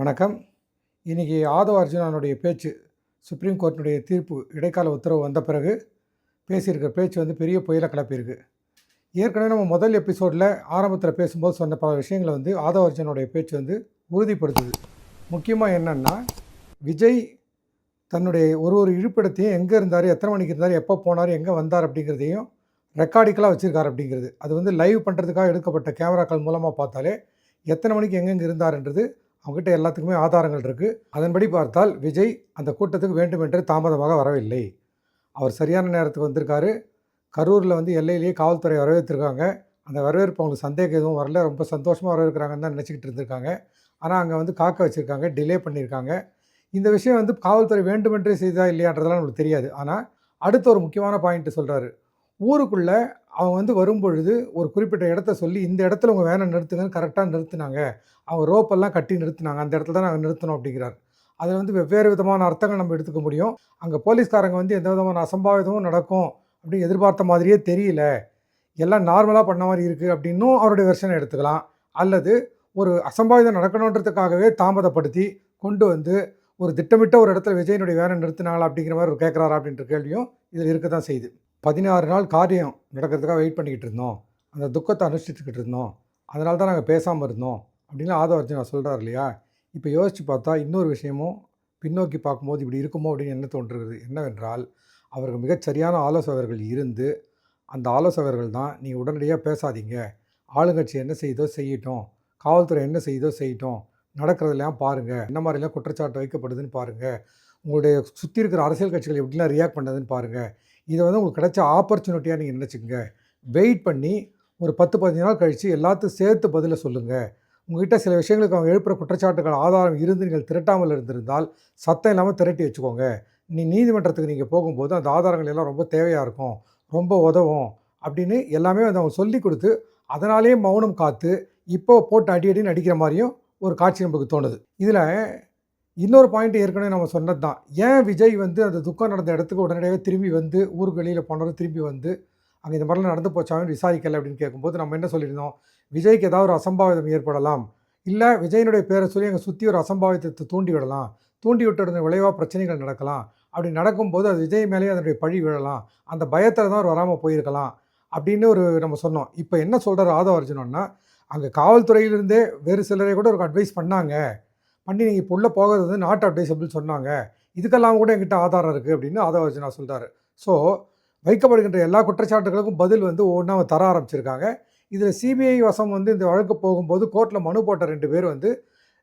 வணக்கம். இன்றைக்கி ஆதவ அர்ஜுனனுடைய பேச்சு சுப்ரீம் கோர்ட்டினுடைய தீர்ப்பு இடைக்கால உத்தரவு வந்த பிறகு பேசியிருக்கிற பேச்சு வந்து பெரிய புயலை கிளப்பியிருக்கு. ஏற்கனவே நம்ம முதல் எபிசோடில் ஆரம்பத்தில் பேசும்போது சொன்ன பல விஷயங்களை வந்து ஆதவ அர்ஜுனனுடைய பேச்சு வந்து உறுதிப்படுத்துது. முக்கியமாக என்னென்னா விஜய் தன்னுடைய ஒரு ஒரு இருப்பிடத்தையும் எங்கே இருந்தார் எத்தனை மணிக்கு இருந்தார் எப்போ போனார் எங்கே வந்தார் அப்படிங்கிறதையும் ரெக்கார்டிக்கலாக வச்சுருக்கார் அப்படிங்கிறது. அது வந்து லைவ் பண்ணுறதுக்காக எடுக்கப்பட்ட கேமராக்கள் மூலமாக பார்த்தாலே எத்தனை மணிக்கு எங்கெங்கே இருந்தார்ன்றது அவங்ககிட்ட எல்லாத்துக்குமே ஆதாரங்கள் இருக்குது அதன்படி பார்த்தால் விஜய் அந்த கூட்டத்துக்கு வேண்டுமென்றே தாமதமாக வரவில்லை. அவர் சரியான நேரத்துக்கு வந்திருக்காரு. கரூரில் வந்து எல்லையிலேயே காவல்துறை வரவேற்றிருக்காங்க. அந்த வரவேற்பு அவங்களுக்கு சந்தேகம் எதுவும் வரல. ரொம்ப சந்தோஷமாக வரவேற்கிறாங்கன்னு தான் நினச்சிக்கிட்டு இருந்திருக்காங்க. ஆனால் அங்கே வந்து காக்க வச்சுருக்காங்க டிலே பண்ணியிருக்காங்க இந்த விஷயம் வந்து காவல்துறை வேண்டுமென்றே செய்தா இல்லையான்றதெல்லாம் நம்மளுக்கு தெரியாது. ஆனால் அடுத்த ஒரு முக்கியமான பாயிண்ட்டு சொல்கிறாரு ஊருக்குள்ளே அவங்க வந்து வரும்பொழுது ஒரு குறிப்பிட்ட இடத்த சொல்லி இந்த இடத்துல உங்கள் வேனை நிறுத்துங்கன்னு கரெக்டாக நிறுத்தினாங்க. அவங்க ரோப்பெல்லாம் கட்டி நிறுத்தினாங்க. அந்த இடத்துல தான் நாங்கள் நிறுத்தணும் அப்படிங்கிறார். அதில் வந்து வெவ்வேறு விதமான அர்த்தங்கள் நம்ம எடுத்துக்க முடியும். அங்கே போலீஸ்காரங்க வந்து எந்த விதமான அசம்பாவிதமும் நடக்கும் அப்படின்னு எதிர்பார்த்த மாதிரியே தெரியல. எல்லாம் நார்மலாக பண்ண மாதிரி இருக்குது அப்படின்னும் அவருடைய வெர்ஷனை எடுத்துக்கலாம். அல்லது ஒரு அசம்பாவிதம் நடக்கணுன்றதுக்காகவே தாமதப்படுத்தி கொண்டு வந்து ஒரு திட்டமிட்ட ஒரு இடத்துல விஜயனுடைய வேலை நிறுத்தினாங்களா அப்படிங்கிற மாதிரி ஒரு கேட்குறாரா அப்படின்ற கேள்வியும் இதில் இருக்க தான் செய்யுது. பதினாறு நாள் காரியம் நடக்கிறதுக்காக வெயிட் பண்ணிக்கிட்டு இருந்தோம். அந்த துக்கத்தை அனுஷ்டிச்சுக்கிட்டு இருந்தோம். அதனால தான் நாங்கள் பேசாமல் இருந்தோம். அப்படின்னு ஆதவர்ஜனா சொல்கிறார் இல்லையா? இப்போ யோசித்து பார்த்தா இன்னொரு விஷயமும் பின்னோக்கி பார்க்கும்போது இப்படி இருக்குமோ அப்படின்னு என்ன தோன்றுகிறது? என்னவென்றால் அவர்கள் மிகச் சரியான ஆலோசகர்கள் இருந்து அந்த ஆலோசகர்கள் தான் நீ உடனடியாக பேசாதீங்க. ஆளுங்கட்சி என்ன செய்தோ செய்யட்டும். காவல்துறை என்ன செய்தோ செய்யட்டும். நடக்கிறதெல்லாம் பாருங்கள் என்ன மாதிரிலாம் குற்றச்சாட்டு வைக்கப்படுதுன்னு பாருங்கள் உங்களுடைய சுற்றி இருக்கிற அரசியல் கட்சிகள் எப்படிலாம் ரியாக்ட் பண்ணதுன்னு பாருங்கள் இதை வந்து உங்களுக்கு கிடைச்ச ஆப்பர்ச்சுனிட்டியாக நீங்கள் நினச்சிக்கங்க. வெயிட் பண்ணி ஒரு பத்து பதினஞ்சு நாள் கழித்து எல்லாத்தையும் சேர்த்து பதிலை சொல்லுங்கள் உங்ககிட்ட சில விஷயங்களுக்கு அவங்க எழுப்புகிற குற்றச்சாட்டுகள் ஆதாரம் இருந்து நீங்கள் திரட்டாமல் இருந்திருந்தால் சத்தம் இல்லாமல் திரட்டி வச்சுக்கோங்க. நீ நீதிமன்றத்துக்கு நீங்கள் போகும்போது அந்த ஆதாரங்கள் எல்லாம் ரொம்ப தேவையாக இருக்கும் ரொம்ப உதவும் அப்படின்னு எல்லாமே வந்து அவங்க சொல்லி கொடுத்து அதனாலேயே மௌனம் காத்து இப்போ போட்டு அடி அடின்னு அடிக்கிற மாதிரியும் ஒரு காட்சி நமக்கு தோணுது. இதில் இன்னொரு பாயிண்ட் ஏற்கனவே நம்ம சொன்னது தான் ஏன் விஜய் வந்து அந்த துக்கம் நடந்த இடத்துக்கு உடனடியாக திரும்பி வந்து ஊருக்கு வெளியில் போனதும் திரும்பி வந்து அங்கே இந்த மாதிரிலாம் நடந்து போச்சாங்கன்னு விசாரிக்கலை அப்படின்னு கேட்கும்போது நம்ம என்ன சொல்லியிருந்தோம்? விஜய்க்கு ஏதாவது ஒரு அசம்பாவிதம் ஏற்படலாம். இல்லை விஜயனுடைய பேரை சொல்லி அங்கே சுற்றி ஒரு அசம்பாவிதத்தை தூண்டி விடலாம். தூண்டி விட்டுறத விளைவாக பிரச்சனைகள் நடக்கலாம். அப்படி நடக்கும்போது அது விஜய் மேலேயே அதனுடைய பழி விழலாம். அந்த பயத்தில் தான் அவர் வராமல் போயிருக்கலாம். அப்படின்னு ஒரு நம்ம சொன்னோம். இப்போ என்ன சொல்கிறார் ஆதவ அர்ஜுனன்னா அங்கே காவல்துறையிலிருந்தே வேறு சிலரை கூட ஒரு அட்வைஸ் பண்ணாங்க. பண்ணி நீங்கள் இப்போ உள்ளே போகிறது வந்து நாட் அட்வைசபிள் சொன்னாங்க. இதுக்கெல்லாம் கூட என்கிட்ட ஆதாரம் இருக்குது அப்படின்னு அதாவது நான் சொல்கிறாரு ஸோ வைக்கப்படுகின்ற எல்லா குற்றச்சாட்டுகளுக்கும் பதில் வந்து ஒவ்வொன்றா அவன் தர ஆரம்பிச்சிருக்காங்க. இதில் சிபிஐ வசம் வந்து இந்த வழக்கு போகும்போது கோர்ட்டில் மனு போட்ட ரெண்டு பேர் வந்து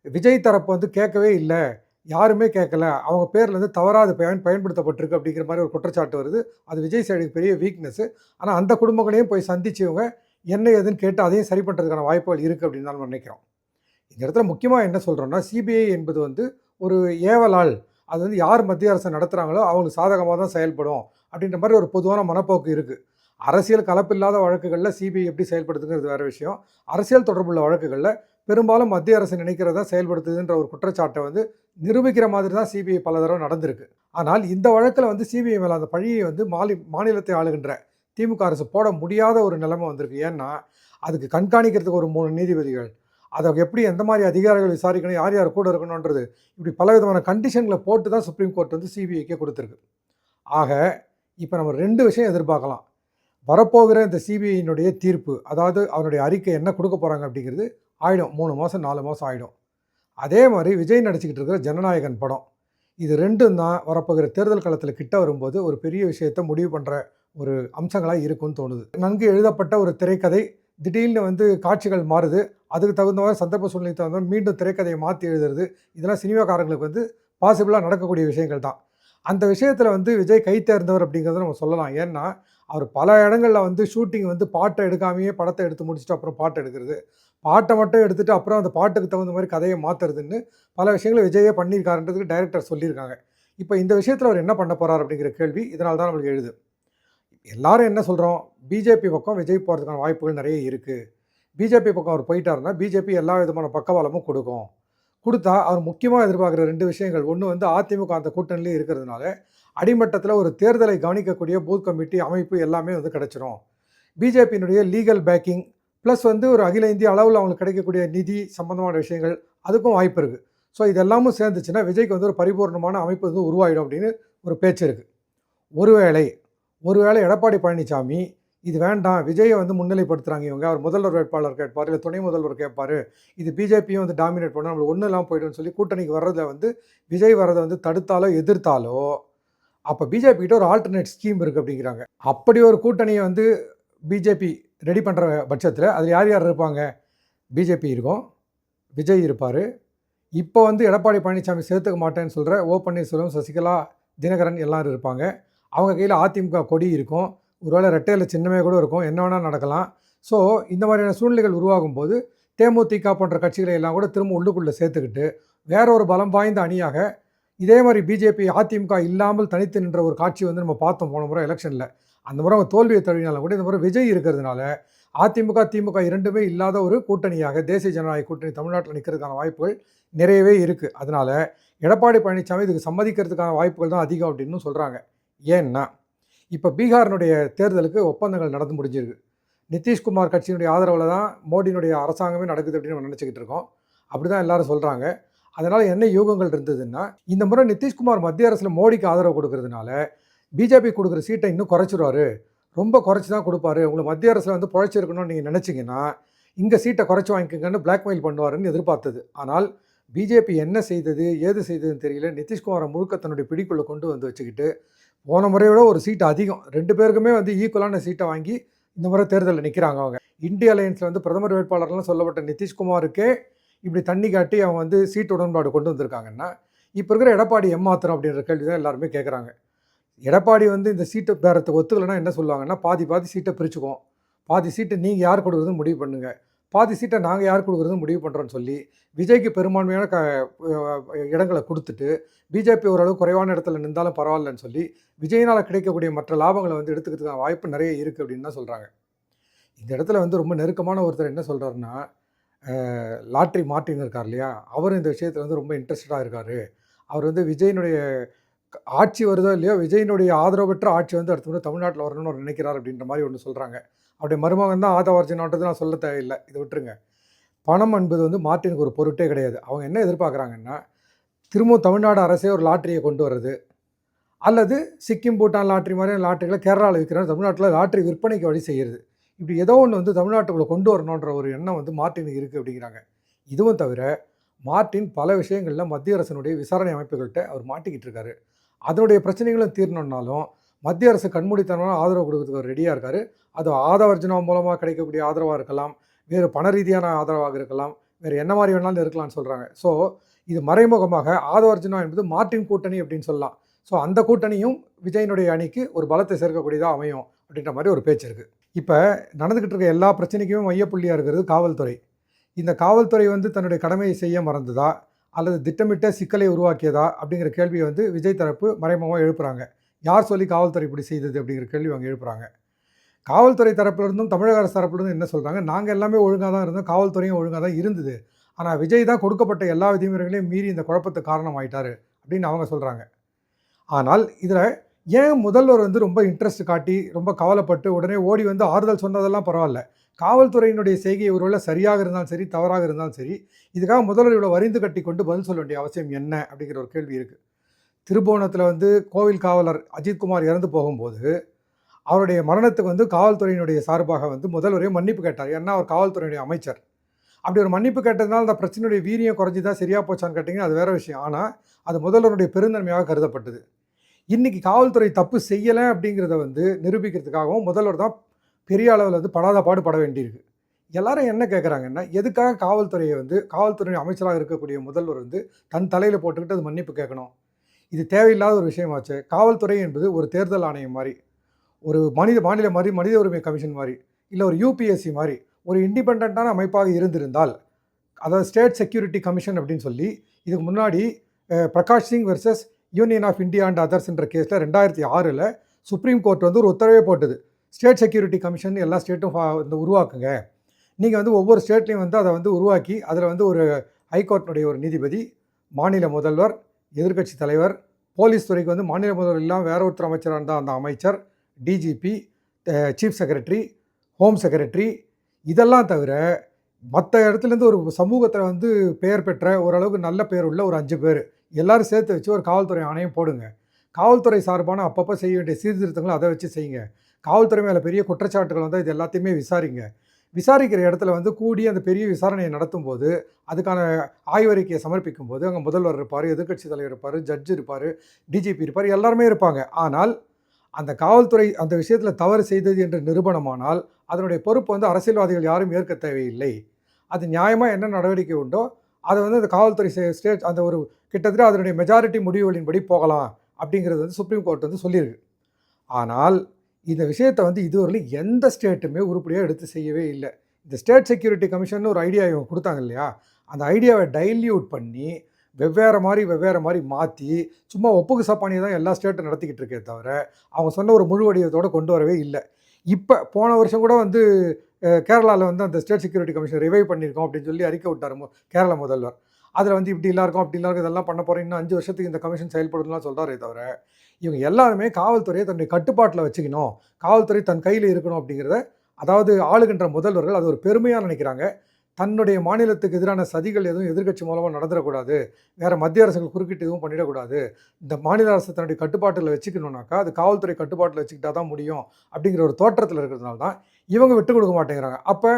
விஜய் தரப்பு வந்து கேட்கவே இல்லை. யாருமே கேட்கல. அவங்க பேரில் வந்து தவறாது பயன் பயன்படுத்தப்பட்டிருக்கு அப்படிங்கிற மாதிரி ஒரு குற்றச்சாட்டு வருது. அது விஜய் சைடுக்கு பெரிய வீக்னஸ் ஆனால் அந்த குடும்பங்களையும் போய் சந்திச்சவங்க என்ன ஏதுன்னு கேட்டு அதையும் சரி பண்ணுறதுக்கான வாய்ப்புகள் இருக்குது அப்படின்னு நான் நினைக்கிறோம். இந்த இடத்துல முக்கியமாக என்ன சொல்கிறோன்னா சிபிஐ என்பது வந்து ஒரு ஏவலால் அது வந்து யார் மத்திய அரசு நடத்துகிறாங்களோ அவங்களுக்கு சாதகமாக தான் செயல்படும் அப்படின்ற மாதிரி ஒரு பொதுவான மனப்போக்கு இருக்குது அரசியல் கலப்பில்லாத வழக்குகளில் சிபிஐ எப்படி செயல்படுத்துங்கிறது வேறு விஷயம். அரசியல் தொடர்புள்ள வழக்குகளில் பெரும்பாலும் மத்திய அரசு நினைக்கிறதா செயல்படுத்துதுன்ற ஒரு குற்றச்சாட்டை வந்து நிரூபிக்கிற மாதிரி தான் சிபிஐ பல தடவை நடந்திருக்கு. ஆனால் இந்த வழக்கில் வந்து சிபிஐ மேலே அந்த பழியை வந்து மாலி மாநிலத்தை ஆளுகின்ற திமுக அரசு போட முடியாத ஒரு நிலைமை வந்திருக்கு. ஏன்னா அதுக்கு கண்காணிக்கிறதுக்கு ஒரு மூணு நீதிபதிகள் அதை எப்படி எந்த மாதிரி அதிகாரிகள் விசாரிக்கணும் யார் யார் கூட இருக்கணுன்றது இப்படி பல விதமான கண்டிஷன்களை போட்டு தான் சுப்ரீம் கோர்ட் வந்து சிபிஐக்கே கொடுத்துருக்கு. ஆக இப்போ நம்ம ரெண்டு விஷயம் எதிர்பார்க்கலாம். வரப்போகிற இந்த சிபிஐயினுடைய தீர்ப்பு அதாவது அவனுடைய அறிக்கை என்ன கொடுக்க போகிறாங்க அப்படிங்கிறது ஆகிடும் மூணு மாதம் நாலு மாதம் ஆகிடும் அதே மாதிரி விஜய் நடிச்சுக்கிட்டு இருக்கிற ஜனநாயகன் படம் இது ரெண்டும் தான் வரப்போகிற தேர்தல் காலத்தில் கிட்ட வரும்போது ஒரு பெரிய விஷயத்தை முடிவு பண்ணுற ஒரு அம்சங்களாக இருக்கும்னு தோணுது. நன்கு எழுதப்பட்ட ஒரு திரைக்கதை திடீர்னு வந்து காட்சிகள் மாறுது. அதுக்கு தகுந்த மாதிரி சந்தர்ப்ப சூழ்நிலைக்கு தகுந்த மாதிரி மீண்டும் திரைக்கதையை மாற்றி எழுதுறது. இதெல்லாம் சினிமாக்காரங்களுக்கு வந்து பாசிபிளாக நடக்கக்கூடிய விஷயங்கள் தான். அந்த விஷயத்தில் வந்து விஜய் கை தேர்ந்தவர் அப்படிங்கிறத நம்ம சொல்லலாம். ஏன்னா அவர் பல இடங்களில் வந்து ஷூட்டிங் வந்து பாட்டை எடுக்காமையே படத்தை எடுத்து முடிச்சுட்டு அப்புறம் பாட்டை எடுக்கிறது. பாட்டை மட்டும் எடுத்துகிட்டு அப்புறம் அந்த பாட்டுக்கு தகுந்த மாதிரி கதையை மாற்றுறதுன்னு பல விஷயங்களை விஜயே பண்ணியிருக்காருன்றதுக்கு டைரக்டர் சொல்லியிருக்காங்க. இப்போ இந்த விஷயத்தில் அவர் என்ன பண்ண போகிறார் அப்படிங்கிற கேள்வி இதனால் தான் நம்மளுக்கு எழுது. எல்லாரும் என்ன சொல்கிறோம் பிஜேபி பக்கம் விஜய் போகிறதுக்கான வாய்ப்புகள் நிறைய இருக்குது பிஜேபி பக்கம் அவர் போயிட்டாருன்னா பிஜேபி எல்லா விதமான பக்கபலமும் கொடுக்கும். கொடுத்தா அவர் முக்கியமாக எதிர்பார்க்குற ரெண்டு விஷயங்கள். ஒன்று வந்து அதிமுக அந்த கூட்டணிலே இருக்கிறதுனால அடிமட்டத்தில் ஒரு தேர்தலை கவனிக்கக்கூடிய பூத் கமிட்டி அமைப்பு எல்லாமே வந்து கிடச்சிரும். பிஜேபியினுடைய லீகல் பேக்கிங் ப்ளஸ் வந்து ஒரு அகில இந்திய அளவில் அவங்களுக்கு கிடைக்கக்கூடிய நிதி சம்பந்தமான விஷயங்கள் அதுக்கும் வாய்ப்பு இருக்குது ஸோ இதெல்லாமும் சேர்ந்துச்சுன்னா விஜய்க்கு வந்து ஒரு பரிபூர்ணமான அமைப்பு வந்து உருவாயிடும் அப்படின்னு ஒரு பேச்சு இருக்குது ஒருவேளை ஒருவேளை எடப்பாடி பழனிசாமி இது வேண்டாம் விஜயை வந்து முன்னிலைப்படுத்துகிறாங்க இவங்க. அவர் முதல்வர் வேட்பாளர் கேட்பார் இல்லை துணை முதல்வர் கேட்பார். இது பிஜேபியும் வந்து டாமினேட் பண்ணால் நம்மளுக்கு ஒன்றும் இல்லாமல் போய்டும்னு சொல்லி கூட்டணிக்கு வர்றதை வந்து விஜய் வர்றதை வந்து தடுத்தாலோ எதிர்த்தாலோ அப்போ பிஜேபி கிட்ட ஒரு ஆல்டர்னேட் ஸ்கீம் இருக்குது அப்படிங்கிறாங்க. அப்படி ஒரு கூட்டணியை வந்து பிஜேபி ரெடி பண்ணுற பட்சத்தில் அதில் யார் யார் இருப்பாங்க? பிஜேபி இருக்கும் விஜய் இருப்பார். இப்போ வந்து எடப்பாடி பழனிசாமி சேர்த்துக்க மாட்டேன்னு சொல்கிற ஓ பன்னீர்செல்வம் சசிகலா தினகரன் எல்லாரும் இருப்பாங்க. அவங்க கையில் அதிமுக கொடி இருக்கும். ஒருவேளை ரெட்டையில் சின்னமே கூட இருக்கும். என்ன வேணால் நடக்கலாம். ஸோ இந்த மாதிரியான சூழ்நிலைகள் உருவாகும் போது தேமுதிக போன்ற கட்சிகளை எல்லாம் கூட திரும்ப உள்ளுக்குள்ளே சேர்த்துக்கிட்டு வேற ஒரு பலம் வாய்ந்த அணியாக இதே மாதிரி பிஜேபி அதிமுக இல்லாமல் தனித்து நின்ற ஒரு காட்சி வந்து நம்ம பார்த்தோம் போன முறை எலெக்ஷனில் அந்த முறை அவங்க தோல்வியை தழுவினாலும் கூட இந்த முறை விஜய் இருக்கிறதுனால அதிமுக திமுக இரண்டுமே இல்லாத ஒரு கூட்டணியாக தேசிய ஜனநாயக கூட்டணி தமிழ்நாட்டில் நிற்கிறதுக்கான வாய்ப்புகள் நிறையவே இருக்குது அதனால் எடப்பாடி பழனிசாமி இதுக்கு சம்மதிக்கிறதுக்கான வாய்ப்புகள் தான் அதிகம் அப்படின்னு சொல்கிறாங்க ஏன்னா இப்போ பீகாரினுடைய தேர்தலுக்கு ஒப்பந்தங்கள் நடந்து முடிஞ்சிருக்கு. நிதிஷ்குமார் கட்சியினுடைய ஆதரவில் தான் மோடியினுடைய அரசாங்கமே நடக்குது அப்படின்னு நம்ம நினச்சிக்கிட்டு இருக்கோம். அப்படி தான் எல்லாரும் சொல்கிறாங்க அதனால் என்ன யூகங்கள் இருந்ததுன்னா இந்த முறை நிதிஷ்குமார் மத்திய அரசில் மோடிக்கு ஆதரவு கொடுக்கறதுனால பிஜேபி கொடுக்குற சீட்டை இன்னும் குறைச்சிருவாரு. ரொம்ப குறைச்சி தான் கொடுப்பாரு. உங்களுக்கு மத்திய அரசில் வந்து பொழைச்சிருக்கணும்னு நீங்கள் நினச்சிங்கன்னா இங்கே சீட்டை குறைச்சி வாங்கிக்கங்கன்னு பிளாக்மெயில் பண்ணுவாருன்னு எதிர்பார்த்தது. ஆனால் பிஜேபி என்ன செய்தது ஏது செய்ததுன்னு தெரியல. நிதிஷ்குமாரை முழுக்க தன்னுடைய பிடிக்குள்ளே கொண்டு வந்து வச்சுக்கிட்டு போன முறையோட ஒரு சீட்டு அதிகம். ரெண்டு பேருக்குமே வந்து ஈக்குவலான சீட்டை வாங்கி இந்த முறை தேர்தலில் நிற்கிறாங்க அவங்க. இந்திய அலையன்ஸில் வந்து பிரதமர் வேட்பாளர்லாம் சொல்லப்பட்ட நிதிஷ்குமாருக்கே இப்படி தண்ணி காட்டி அவங்க வந்து சீட்டு உடன்பாடு கொண்டு வந்திருக்காங்கன்னா இப்போ இருக்கிற எடப்பாடி ஏமாத்திரம் அப்படின்ற கேள்வி தான் எல்லாருமே கேட்குறாங்க எடப்பாடி வந்து இந்த சீட்டு பேரத்தை ஒத்துக்கலைன்னா என்ன சொல்லுவாங்கன்னா பாதி பாதி சீட்டை பிரிச்சுக்குவோம். பாதி சீட்டை நீங்கள் யார் கொடுக்குறதுன்னு முடிவு பண்ணுங்கள் பாதி சீட்டை நாங்கள் யார் கொடுக்குறது முடிவு பண்ணுறோன்னு சொல்லி விஜய்க்கு பெரும்பான்மையான க இடங்களை கொடுத்துட்டு பிஜேபி ஓரளவு குறைவான இடத்துல நின்றாலும் பரவாயில்லன்னு சொல்லி விஜயினால் கிடைக்கக்கூடிய மற்ற லாபங்களை வந்து எடுத்துக்கிறதுக்கான வாய்ப்பு நிறைய இருக்குது அப்படின்னு தான் சொல்கிறாங்க இந்த இடத்துல வந்து ரொம்ப நெருக்கமான ஒருத்தர் என்ன சொல்கிறாருன்னா லாட்ரி மார்ட்டின் இருக்கார் இல்லையா? அவர் இந்த விஷயத்தில் வந்து ரொம்ப இன்ட்ரெஸ்டடாக இருக்கார். அவர் வந்து விஜயினுடைய ஆட்சி வருதோ இல்லையோ விஜயினுடைய ஆதரவு பெற்ற ஆட்சி வந்து அடுத்த முறை தமிழ்நாட்டில் வரணும்னு அவர் நினைக்கிறார் அப்படின்ற மாதிரி ஒன்று சொல்கிறாங்க அப்படி மருமகன் தான் ஆதவர்ஜனான்றது நான் சொல்ல தேவையில்லை. இதை விட்டுருங்க. பணம் என்பது வந்து மார்ட்டினுக்கு ஒரு பொருட்டே கிடையாது. அவங்க என்ன எதிர்பார்க்குறாங்கன்னா திரும்பவும் தமிழ்நாடு அரசே ஒரு லாட்ரியை கொண்டு வர்றது. அல்லது சிக்கிம் பூட்டான் லாட்ரி மாதிரியான லாட்ரிகளை கேரளாவில் விற்கிறாங்க. தமிழ்நாட்டில் லாட்ரி விற்பனைக்கு வழி செய்கிறது இப்படி ஏதோ ஒன்று வந்து தமிழ்நாட்டுக்குள்ளே கொண்டு வரணுன்ற ஒரு எண்ணம் வந்து மார்ட்டினுக்கு இருக்குது அப்படிங்கிறாங்க. இதுவும் தவிர மார்ட்டின் பல விஷயங்களில் மத்திய அரசனுடைய விசாரணை அமைப்புகள்கிட்ட அவர் மாட்டிக்கிட்டு இருக்காரு. அதனுடைய பிரச்சனைகளும் தீரணுன்னாலும் மத்திய அரசு கண்மூடித்தனமான ஆதரவு கொடுக்கறதுக்கு அவர் ரெடியாக இருக்கார். அது ஆதவர்ஜனம் மூலமாக கிடைக்கக்கூடிய ஆதரவாக இருக்கலாம் வேறு பண ரீதியான ஆதரவாக இருக்கலாம் வேறு என்ன மாதிரி வேணாலும் இருக்கலாம்னு சொல்கிறாங்க ஸோ இது மறைமுகமாக ஆதவர்ஜனம் என்பது மார்ட்டின் கூட்டணி அப்படின்னு சொல்லலாம். ஸோ அந்த கூட்டணியும் விஜயனுடைய அணிக்கு ஒரு பலத்தை சேர்க்கக்கூடியதாக அமையும் அப்படின்ற மாதிரி ஒரு பேச்சு இருக்குது இப்போ நடந்துக்கிட்டு இருக்க எல்லா பிரச்சனைக்குமே மையப்புள்ளியாக இருக்கிறது காவல்துறை. இந்த காவல்துறை வந்து தன்னுடைய கடமையை செய்ய மறந்ததா அல்லது திட்டமிட்ட சிக்கலை உருவாக்கியதா அப்படிங்கிற கேள்வியை வந்து விஜய் தரப்பு மறைமுகமாக எழுப்புறாங்க. யார் சொல்லி காவல்துறை இப்படி செய்தது அப்படிங்கிற கேள்வி அவங்க எழுப்புறாங்க. காவல்துறை தரப்பிலிருந்தும் தமிழக அரசு தரப்பிலிருந்தும் என்ன சொல்கிறாங்க நாங்கள் எல்லாமே ஒழுங்காக தான் இருந்தோம் காவல்துறையும் ஒழுங்காக தான் இருந்தது. ஆனால் விஜய் தான் கொடுக்கப்பட்ட எல்லா விதிமுறைகளையும் மீறி இந்த குழப்பத்துக்கு காரணமாயிட்டார் அப்படின்னு அவங்க சொல்கிறாங்க ஆனால் இதில் ஏன் முதல்வர் வந்து ரொம்ப இன்ட்ரெஸ்ட் காட்டி ரொம்ப கவலைப்பட்டு உடனே ஓடி வந்து ஆறுதல் சொன்னதெல்லாம் பரவாயில்ல. காவல்துறையினுடைய செய்கை ஒருவேளை சரியாக இருந்தாலும் சரி தவறாக இருந்தாலும் சரி இதுக்காக முதல்வர் இவ்வளோ வரிந்து கட்டி கொண்டு பதில் சொல்ல வேண்டிய அவசியம் என்ன அப்படிங்கிற ஒரு கேள்வி இருக்குது திருபுவனத்தில் வந்து கோவில் காவலர் அஜித்குமார் இறந்து போகும்போது அவருடைய மரணத்துக்கு வந்து காவல்துறையினுடைய சார்பாக வந்து முதல்வரையும் மன்னிப்பு கேட்டார். ஏன்னா அவர் காவல்துறையினுடைய அமைச்சர். அப்படி ஒரு மன்னிப்பு கேட்டதுனால அந்த பிரச்சனையுடைய வீரியம் குறைஞ்சி தான் சரியாக போச்சான்னு கேட்டிங்கன்னா அது வேறு விஷயம். ஆனால் அது முதல்வருடைய பெருந்தன்மையாக கருதப்பட்டது. இன்றைக்கி காவல்துறை தப்பு செய்யலை அப்படிங்கிறத வந்து நிரூபிக்கிறதுக்காகவும் முதல்வர் தான் பெரிய அளவில் வந்து படாத பாடு பட வேண்டியிருக்கு. எல்லாரும் என்ன கேட்குறாங்கன்னா எதுக்காக காவல்துறையை வந்து காவல்துறை அமைச்சராக இருக்கக்கூடிய முதல்வர் வந்து தன் தலையில் போட்டுக்கிட்டு அது மன்னிப்பு கேட்கணும்? இது தேவையில்லாத ஒரு விஷயமாச்சு. காவல்துறை என்பது ஒரு தேர்தல் ஆணையம் மாதிரி ஒரு மனித மாநில மாதிரி மனித உரிமை கமிஷன் மாதிரி இல்லை ஒரு யூபிஎஸ்சி மாதிரி ஒரு இண்டிபெண்ட்டான அமைப்பாக இருந்திருந்தால் அதாவது ஸ்டேட் செக்யூரிட்டி கமிஷன் அப்படின்னு சொல்லி இதுக்கு முன்னாடி Prakash Singh versus union of India and others என்ற கேஸில் ரெண்டாயிரத்தி ஆறில் சுப்ரீம் கோர்ட் வந்து ஒரு உத்தரவே போட்டது. ஸ்டேட் செக்யூரிட்டி கமிஷன் எல்லா ஸ்டேட்டும் வந்து உருவாக்குங்க. நீங்கள் வந்து ஒவ்வொரு ஸ்டேட்லேயும் வந்து அதை வந்து உருவாக்கி அதில் வந்து ஒரு ஹைகோர்ட்டினுடைய ஒரு நீதிபதி மாநில முதல்வர் எதிர்கட்சி தலைவர் போலீஸ் துறைக்கு வந்து மாநில முதல்வர் இல்லாமல் வேற ஒருத்தர் அமைச்சராக இருந்தால் அந்த அமைச்சர் DGP chief secretary home secretary இதெல்லாம் தவிர மற்ற இடத்துலேருந்து ஒரு சமூகத்தில் வந்து பெயர் பெற்ற ஓரளவுக்கு நல்ல பெயர் உள்ள ஒரு அஞ்சு பேர். எல்லோரும் சேர்த்து வச்சு ஒரு காவல்துறை ஆணையம் போடுங்க. காவல்துறை சார்பான அப்பப்போ செய்ய வேண்டிய சீர்திருத்தங்களை அதை வச்சு செய்யுங்க. காவல்துறை மேலே பெரிய குற்றச்சாட்டுகள் வந்தால் இது எல்லாத்தையுமே விசாரிங்க. விசாரிக்கிற இடத்துல வந்து கூடி அந்த பெரிய விசாரணையை நடத்தும் போது அதுக்கான ஆய்வறிக்கையை சமர்ப்பிக்கும் போது அங்கே முதல்வர் இருப்பார் எதிர்க்கட்சி தலைவர் இருப்பார் ஜட்ஜ் இருப்பார் டிஜிபி இருப்பார் எல்லாருமே இருப்பாங்க. ஆனால் அந்த காவல்துறை அந்த விஷயத்தில் தவறு செய்தது என்று நிரூபணமானால் அதனுடைய பொறுப்பு வந்து அரசியல்வாதிகள் யாரும் ஏற்க தேவையில்லை. அது நியாயமாக என்ன நடவடிக்கை உண்டோ அதை வந்து அந்த காவல்துறை ஸ்டேட் அந்த ஒரு கிட்டத்தட்ட அதனுடைய மெஜாரிட்டி முடிவுகளின்படி போகலாம் அப்படிங்கிறது வந்து சுப்ரீம் கோர்ட் வந்து சொல்லியிருக்கு. ஆனால் இந்த விஷயத்தை வந்து இதுவரையிலும் எந்த ஸ்டேட்டுமே உருப்படியாக எடுத்து செய்யவே இல்லை. இந்த ஸ்டேட் செக்யூரிட்டி கமிஷன் ஒரு ஐடியா இவங்க கொடுத்தாங்க இல்லையா? அந்த ஐடியாவை டைல்யூட் பண்ணி வெவ்வேறு மாதிரி வெவ்வேறு மாதிரி மாற்றி சும்மா ஒப்புக்கு சப்பானியை தான் எல்லா ஸ்டேட்டும் நடத்திக்கிட்டு இருக்கே தவிர அவங்க சொன்ன ஒரு முழு வடிவத்தோடு கொண்டு வரவே இல்லை. இப்போ போன வருஷம் கூட வந்து கேரளாவில் வந்து அந்த ஸ்டேட் செக்யூரிட்டி கமிஷன் ரிவைவ் பண்ணியிருக்கோம் அப்படின்னு சொல்லி அறிக்கை விட்டார் கேரள முதல்வர். அதில் வந்து இப்படி இல்லை இருக்கும் அப்படி இல்லை இருக்கும் இதெல்லாம் பண்ண போகிறேன் இன்னும் அஞ்சு வருஷத்துக்கு இந்த கமிஷன் செயல்படுதுலாம் சொல்கிறாரே தவிர இவங்க எல்லாருமே காவல்துறையை தன்னுடைய கட்டுப்பாட்டில் வச்சுக்கணும். காவல்துறை தன் கையில் இருக்கணும் அப்படிங்கிறத அதாவது ஆளுகின்ற முதல்வர்கள் அது ஒரு பெருமையாக நினைக்கிறாங்க. தன்னுடைய மாநிலத்துக்கு எதிரான சதிகள் எதுவும் எதிர்க்கட்சி மூலமாக நடந்துடக்கூடாது. வேறு மத்திய அரசுகள் குறுக்கிட்டு எதுவும் பண்ணிடக்கூடாது. இந்த மாநில அரசு தன்னுடைய கட்டுப்பாட்டில் வச்சுக்கணுன்னாக்கா அது காவல்துறை கட்டுப்பாட்டில் வச்சுக்கிட்டா தான் முடியும் அப்படிங்கிற ஒரு தோற்றத்தில் இருக்கிறதுனால தான் இவங்க விட்டு கொடுக்க மாட்டேங்கிறாங்க. அப்போ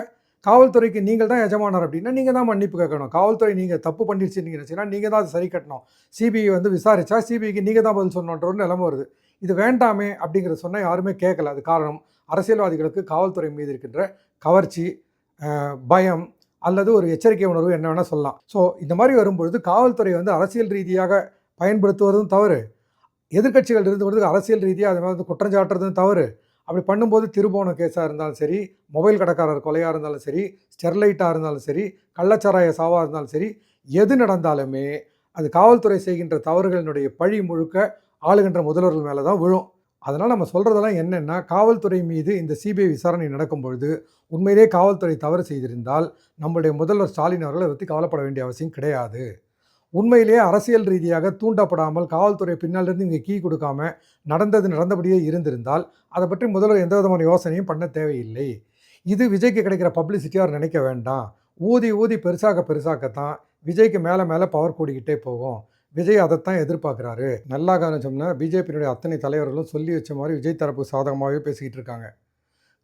காவல்துறைக்கு நீங்கள் தான் எஜமானர் அப்படின்னா நீங்கள் தான் மன்னிப்பு கேட்கணும். காவல்துறை நீங்கள் தப்பு பண்ணிடுச்சு நீங்கள் நினச்சிங்கன்னா நீங்கள் தான் அதை சரி கட்டணும். சிபிஐ வந்து விசாரிச்சா சிபிஐக்கு நீங்கள் தான் பதில் சொல்லணுன்ற ஒரு நிலம வருது. இது வேண்டாமே அப்படிங்கிறத சொன்னால் யாருமே கேட்கல. அது காரணம் அரசியல்வாதிகளுக்கு காவல்துறை மீது இருக்கின்ற கவர்ச்சி பயம் அல்லது ஒரு எச்சரிக்கை உணர்வு என்ன வேணால் சொல்லலாம். ஸோ இந்த மாதிரி வரும்பொழுது காவல்துறை வந்து அரசியல் ரீதியாக பயன்படுத்துவதும் தவறு. எதிர்க்கட்சிகள் இருந்து கொண்டு அரசியல் ரீதியாக அது மாதிரி வந்து குற்றம் சாட்டுறதும் தவறு. அப்படி பண்ணும்போது திருபோன கேஸாக இருந்தாலும் சரி மொபைல் கடைக்காரர் கொலையாக இருந்தாலும் சரி ஸ்டெர்லைட்டாக இருந்தாலும் சரி கள்ளச்சாராய சாவாக இருந்தாலும் சரி எது நடந்தாலுமே அது காவல்துறை செய்கின்ற தவறுகளினுடைய பழி முழுக்க ஆளுகின்ற முதல்வர்கள் மேலே தான் விழும். அதனால் நம்ம சொல்கிறதெல்லாம் என்னென்னா காவல்துறை மீது இந்த சிபிஐ விசாரணை நடக்கும் பொழுது உண்மையிலே காவல்துறை தவறு செய்திருந்தால் நம்முடைய முதல்வர் ஸ்டாலின் அவர்களை பற்றி கவலைப்பட வேண்டிய அவசியம் கிடையாது. உண்மையிலேயே அரசியல் ரீதியாக தூண்டப்படாமல் காவல்துறை பின்னாலிருந்து இங்கே கீ கொடுக்காம நடந்தது நடந்தபடியே இருந்திருந்தால் அதை பற்றி முதல்வர் எந்த விதமான யோசனையும் பண்ண தேவையில்லை. இது விஜய்க்கு கிடைக்கிற பப்ளிசிட்டி அவர் நினைக்க வேண்டாம். ஊதி ஊதி பெருசாக பெருசாகத்தான் விஜய்க்கு மேலே மேலே பவர் கூடிக்கிட்டே போகும். விஜய் அதைத்தான் எதிர்பார்க்குறாரு. நல்லா கவனிச்சோம்னா பிஜேபியினுடைய அத்தனை தலைவர்களும் சொல்லி வச்ச மாதிரி விஜய் தரப்பு சாதகமாகவே பேசிக்கிட்டு இருக்காங்க.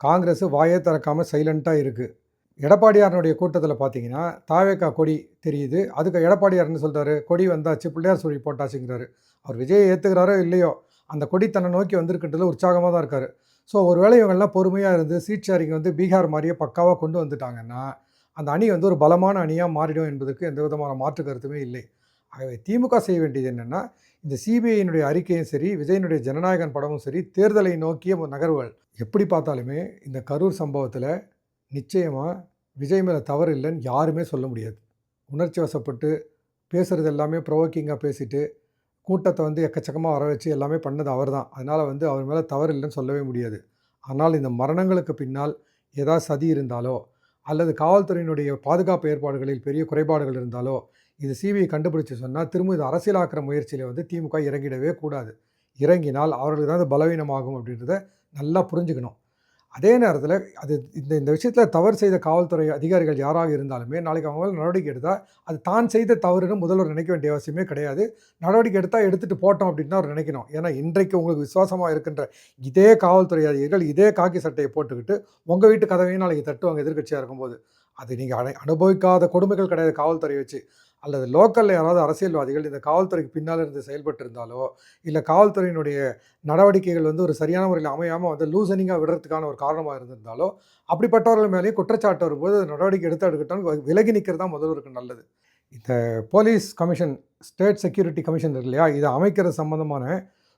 காங்கிரஸ் வாயே திறக்காமல் சைலண்ட்டாக இருக்குது எடப்பாடியாரனுடைய கூட்டத்தில் பார்த்தீங்கன்னா தாவேக்கா கொடி தெரியுது. அதுக்கு எடப்பாடியார்னு சொல்கிறாரு கொடி வந்தாச்சு பிள்ளையார் சொல்லி போட்டாச்சுங்கிறாரு. அவர் விஜயை ஏற்றுக்கிறாரோ இல்லையோ அந்த கொடி தன்னை நோக்கி வந்திருக்கின்றதுல உற்சாகமாக தான் இருக்கார். ஸோ ஒருவேளை இவங்கெல்லாம் பொறுமையாக இருந்து சீட் ஷேரிங் வந்து பீகார் மாதிரியே பக்காவாக கொண்டு வந்துட்டாங்கன்னா அந்த அணி வந்து ஒரு பலமான அணியாக மாறிடும் என்பதற்கு எந்த விதமான மாற்று கருத்துமே இல்லை. ஆகவே திமுக செய்ய வேண்டியது என்னென்னா இந்த சிபிஐயினுடைய அறிக்கையும் சரி விஜயனுடைய ஜனநாயகன் படமும் சரி தேர்தலை நோக்கிய நகர்வுகள். எப்படி பார்த்தாலுமே இந்த கரூர் சம்பவத்தில் நிச்சயமாக விஜய் மேலே தவறு இல்லைன்னு யாருமே சொல்ல முடியாது. உணர்ச்சி வசப்பட்டு பேசுகிறது எல்லாமே ப்ரொவோக்கிங்காக பேசிட்டு கூட்டத்தை வந்து எக்கச்சக்கமாக வர வச்சு எல்லாமே பண்ணது அவர் தான் அதனால் வந்து அவர் மேலே தவறு இல்லைன்னு சொல்லவே முடியாது. ஆனால் இந்த மரணங்களுக்கு பின்னால் ஏதாவது சதி இருந்தாலோ அல்லது காவல்துறையினுடைய பாதுகாப்பு ஏற்பாடுகளில் பெரிய குறைபாடுகள் இருந்தாலோ இது சிபிஐ கண்டுபிடிச்சு சொன்னால் திரும்ப இது அரசியலாக்கிற முயற்சியில் வந்து திமுக இறங்கிடவே கூடாது. இறங்கினால் அவர்களுக்கு தான் அது பலவீனமாகும் அப்படின்றத நல்லா புரிஞ்சுக்கணும். அதே நேரத்தில் அது இந்த இந்த விஷயத்தில் தவறு செய்த காவல்துறை அதிகாரிகள் யாராக இருந்தாலுமே நாளைக்கு அவங்க நடவடிக்கை எடுத்தால் அது தான் செய்த தவறுன்னு முதல்வர் நினைக்க வேண்டிய அவசியமே கிடையாது. நடவடிக்கை எடுத்தால் எடுத்துகிட்டு போட்டோம் அப்படின்னு தான் அவர் நினைக்கணும். ஏன்னா இன்றைக்கு உங்களுக்கு விசுவாசமாக இருக்கின்ற இதே காவல்துறை அதிகாரிகள் இதே காக்கி சட்டையை போட்டுக்கிட்டு உங்கள் வீட்டு கதவையும் நாளைக்கு தட்டுவாங்க எதிர்க்கட்சியாக இருக்கும்போது. அது நீங்கள் அனுபவிக்காத கொடுமைகள் கிடையாது காவல்துறை வச்சு. அல்லது லோக்கலில் யாராவது அரசியல்வாதிகள் இந்த காவல்துறைக்கு பின்னால் இருந்து செயல்பட்டு இருந்தாலோ இல்லை காவல்துறையினுடைய நடவடிக்கைகள் வந்து ஒரு சரியான முறையில் அமையாமல் வந்து லூசனிங்காக விடுறதுக்கான ஒரு காரணமாக இருந்திருந்தாலோ அப்படிப்பட்டவர்கள் மேலேயும் குற்றச்சாட்டு வரும்போது நடவடிக்கை எடுத்து எடுக்கட்டும் விலகி நிற்கிறது தான் முதல்வருக்கு நல்லது. இந்த police commission state security commission இல்லையா இதை அமைக்கிறது சம்மந்தமான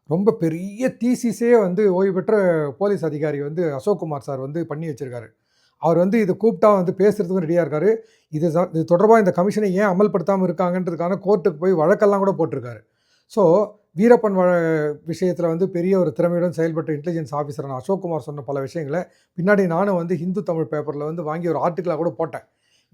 ரொம்ப பெரிய தீசிஸே வந்து ஓய்வு பெற்ற போலீஸ் அதிகாரி வந்து அசோக்குமார் சார் வந்து பண்ணி வச்சுருக்காரு. அவர் வந்து இதை கூப்பிட்டா வந்து பேசுகிறதுக்கும் ரெடியாக இருக்காரு. இது இது தொடர்பாக இந்த கமிஷனை ஏன் அமல்படுத்தாமல் இருக்காங்கன்றதுக்கான கோர்ட்டுக்கு போய் வழக்கெல்லாம் கூட போட்டிருக்காரு. ஸோ வீரப்பன் வழ விஷயத்தில் வந்து பெரிய ஒரு திறமையுடன் செயல்பட்ட இன்டெலிஜென்ஸ் ஆஃபீஸரான அசோக்குமார் சொன்ன பல விஷயங்களை பின்னாடி நானும் வந்து ஹிந்து தமிழ் பேப்பரில் வந்து வாங்கி ஒரு ஆர்டிக்கலாக கூட போட்டேன்.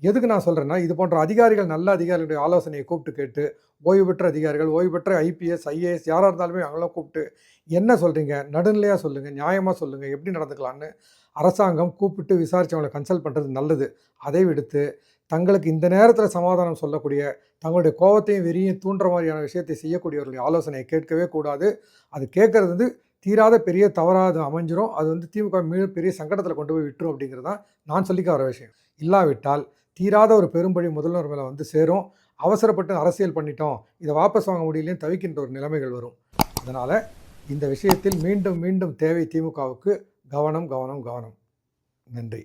எதுக்கு நான் சொல்கிறேன்னா இது போன்ற அதிகாரிகள் நல்ல அதிகாரிகளுடைய ஆலோசனையை கூப்பிட்டு கேட்டு ஓய்வு பெற்ற அதிகாரிகள் ஓய்வு பெற்ற ஐபிஎஸ் ஐஏஎஸ் யாராக இருந்தாலுமே அவங்களாம் கூப்பிட்டு என்ன சொல்கிறீங்க நடுநிலையாக சொல்லுங்கள் நியாயமாக சொல்லுங்கள் எப்படி நடந்துக்கலான்னு அரசாங்கம் கூப்பிட்டு விசாரித்தவங்களை கன்சல்ட் பண்ணுறது நல்லது. அதை விடுத்து தங்களுக்கு இந்த நேரத்தில் சமாதானம் சொல்லக்கூடிய தங்களுடைய கோபத்தையும் வெறியும் தூண்டுற மாதிரியான விஷயத்தை செய்யக்கூடியவர்களுடைய ஆலோசனையை கேட்கவே கூடாது. அது கேட்குறது வந்து தீராத பெரிய தவறாக அது அமைஞ்சிரும். அது வந்து திமுக மீது பெரிய சங்கடத்தில் கொண்டு போய் விட்டுரும் அப்படிங்கிறது தான் நான் சொல்லிக்க வர விஷயம். இல்லாவிட்டால் தீராத ஒரு பெரும்பழி முதல்வர் மேலே வந்து சேரும். அவசரப்பட்டு அரசியல் பண்ணிட்டோம். இதை வாபஸ் வாங்க முடியலையும் தவிக்கின்ற ஒரு நிலைமைகள் வரும். அதனால் இந்த விஷயத்தில் மீண்டும் மீண்டும் தேவை திமுகவுக்கு கவனம் கவனம் கவனம். நன்றி.